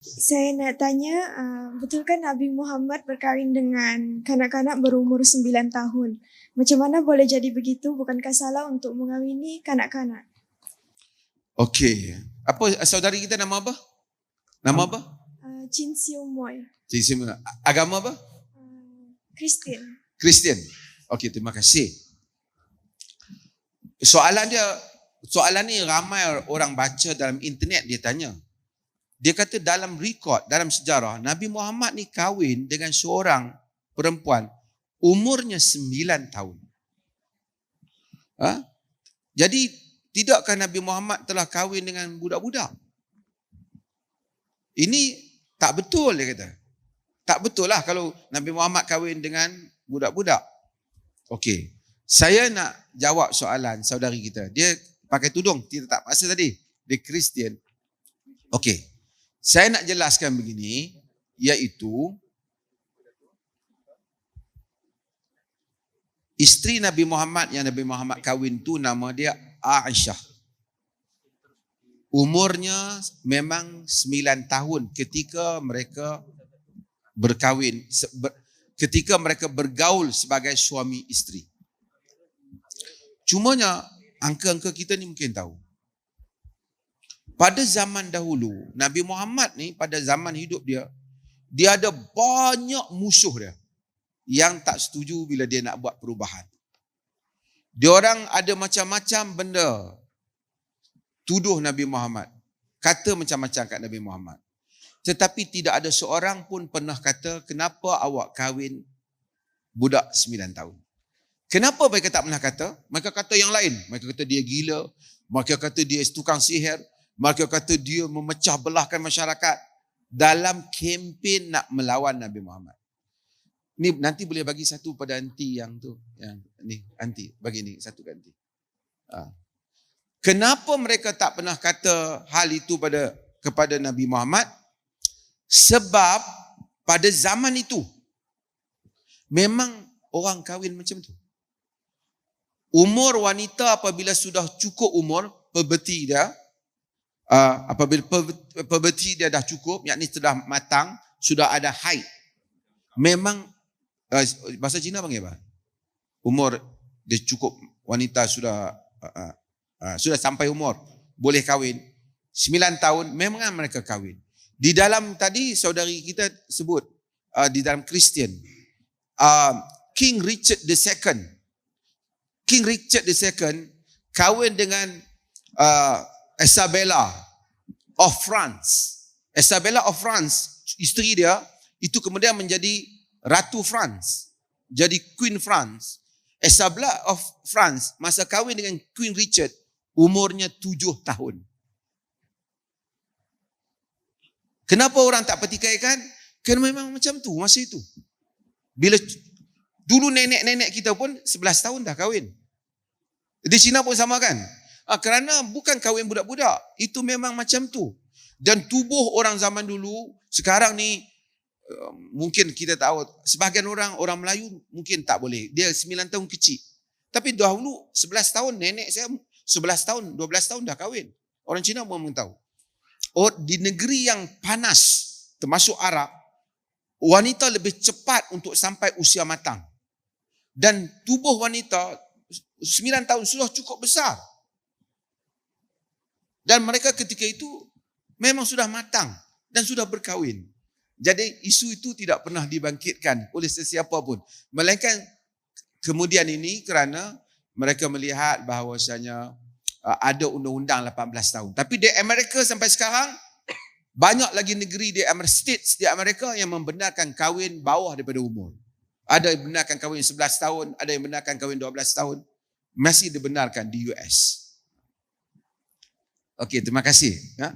Saya nak tanya, uh, betulkah Nabi Muhammad berkahwin dengan kanak-kanak berumur 9 tahun? Macam mana boleh jadi begitu? Bukankah salah untuk mengawini kanak-kanak? Okey. Apa saudari kita nama apa? Nama apa? Uh, Chin Siu Moy, Jadi saya agama apa? uh, Christian. Kristian. Okey, terima kasih. Soalan dia soalan ni ramai orang baca dalam internet dia tanya. Dia kata dalam rekod, dalam sejarah, Nabi Muhammad ni kahwin dengan seorang perempuan umurnya sembilan tahun. Ha? Jadi, tidakkah Nabi Muhammad telah kahwin dengan budak-budak? Ini tak betul dia kata. Tak betul lah kalau Nabi Muhammad kahwin dengan budak-budak. Okey. Saya nak jawab soalan saudari kita. Dia pakai tudung, kita tak masa tadi. Dia Kristian. Okey. Saya nak jelaskan begini, iaitu isteri Nabi Muhammad yang Nabi Muhammad kahwin tu nama dia Aisyah. Umurnya memang 9 tahun ketika mereka berkahwin, ketika mereka bergaul sebagai suami isteri. Cumanya angka-angka kita ni mungkin tahu. Pada zaman dahulu, Nabi Muhammad ni pada zaman hidup dia, dia ada banyak musuh dia yang tak setuju bila dia nak buat perubahan. Dia orang ada macam-macam benda tuduh Nabi Muhammad. Kata macam-macam kat Nabi Muhammad. Tetapi tidak ada seorang pun pernah kata, kenapa awak kahwin budak 9 tahun? Kenapa mereka tak pernah kata? Mereka kata yang lain. Mereka kata dia gila. Mereka kata dia tukang sihir. Mereka kata dia memecah belahkan masyarakat dalam kempen nak melawan Nabi Muhammad. Ni nanti boleh bagi satu pada anti yang tu. Yang ni anti bagi ni satu anti. Ha. Kenapa mereka tak pernah kata hal itu pada kepada Nabi Muhammad? Sebab pada zaman itu memang orang kahwin macam tu. Umur wanita apabila sudah cukup umur puberti dia, uh, apabila puberti dia dah cukup, yakni sudah matang, sudah ada haid. Memang uh, bahasa Cina panggil apa? Umur dia cukup wanita sudah uh, uh, uh, sudah sampai umur boleh kahwin. 9 tahun memang mereka kahwin. Di dalam tadi saudari kita sebut uh, di dalam Kristian uh, King Richard II King Richard II kahwin dengan uh, Isabella of France. Isabella of France, isteri dia, itu kemudian menjadi Ratu France. Jadi Queen France. Isabella of France, masa kahwin dengan Queen Richard, umurnya tujuh tahun. Kenapa orang tak petikaikan? Kerana memang macam tu masa itu. Bila dulu nenek-nenek kita pun 11 tahun dah kahwin. Di Cina pun sama kan? Ha, kerana bukan kahwin budak-budak. Itu memang macam tu. Dan tubuh orang zaman dulu, sekarang ni, uh, mungkin kita tahu, sebahagian orang, orang Melayu mungkin tak boleh. Dia 9 tahun kecil. Tapi dahulu 11 tahun, nenek saya 11 tahun, 12 tahun dah kahwin. Orang Cina pun tahu. Oh, di negeri yang panas, termasuk Arab, wanita lebih cepat untuk sampai usia matang. Dan tubuh wanita Sembilan tahun sudah cukup besar. Dan mereka ketika itu memang sudah matang dan sudah berkahwin. Jadi isu itu tidak pernah dibangkitkan oleh sesiapa pun. Melainkan kemudian ini kerana mereka melihat bahawasanya uh, ada undang-undang 18 tahun. Tapi di Amerika sampai sekarang banyak lagi negeri di Amerika States di Amerika yang membenarkan kahwin bawah daripada umur. Ada yang benarkan kahwin 11 tahun, ada yang benarkan kahwin 12 tahun. Masih dibenarkan di US. Okey, terima kasih. Ya.